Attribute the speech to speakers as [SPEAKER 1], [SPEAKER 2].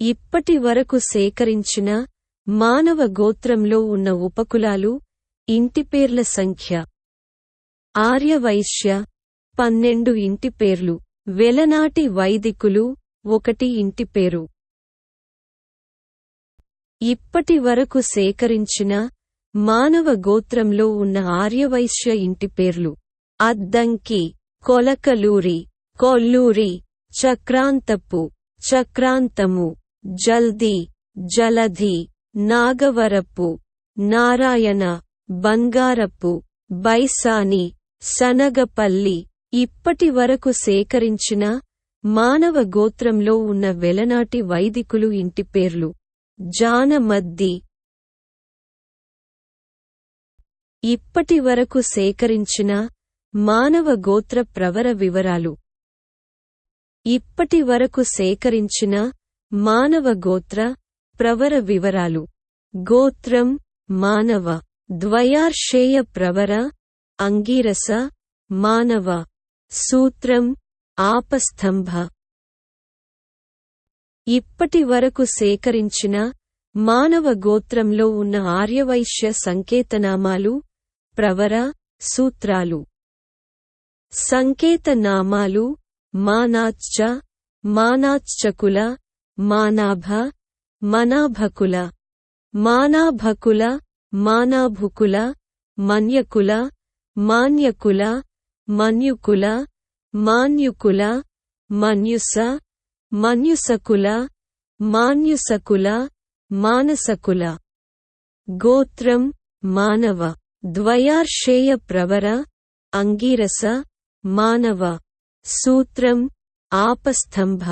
[SPEAKER 1] ఇప్పటి వరకు సేకరించిన మానవ గోత్రంలో ఉన్న ఉపకులాలు ఇంటిపేర్ల సంఖ్య. ఆర్యవైశ్య పన్నెండు ఇంటిపేర్లు వెలనాటి వైదికులు ఒకటి ఇంటిపేరు ఇప్పటి వరకు సేకరించిన మానవ గోత్రంలో ఉన్న ఆర్యవైశ్య ఇంటిపేర్లు అద్దంకి కొలకలూరి కొల్లూరి చక్రాంతపు చక్రాంతము. జల్ది జలధి నాగవరపు నారాయణ బంగారపు బైసాని సనగపల్లి ఇప్పటి వరకు సేకరించిన మానవ గోత్రంలో ఉన్న వెలనాటి వైదికులు ఇంటి పేర్లు జానమద్ది. ఇప్పటి వరకు సేకరించిన మానవ గోత్ర ప్రవర వివరాలు. ఇప్పటి వరకు సేకరించిన మానవ గోత్ర ప్రవర వివరాలు. గోత్రం మానవ ద్వయార్షేయ ప్రవర అంగీరస మానవ. సూత్రం ఆపస్తంభ ఇప్పటి వరకు సేకరించిన మానవ గోత్రంలో ఉన్న ఆర్యవైశ్య సంకేతనామాలు ప్రవర సూత్రాలు. సంకేతనామాలు మానాచ్చ మానాచ్చకుల మానాభ మనాభకుల మానాభకుల మానాభుకుల మన్యకుల మాన్యకుల మన్యుకుల మాన్యుకుల మన్యుస మన్యుసకుల మాన్యుసకుల మానసకుల. గోత్రం మానవ ద్వయార్షేయ ప్రవర అంగీరస మానవ. సూత్రం ఆపస్తంభ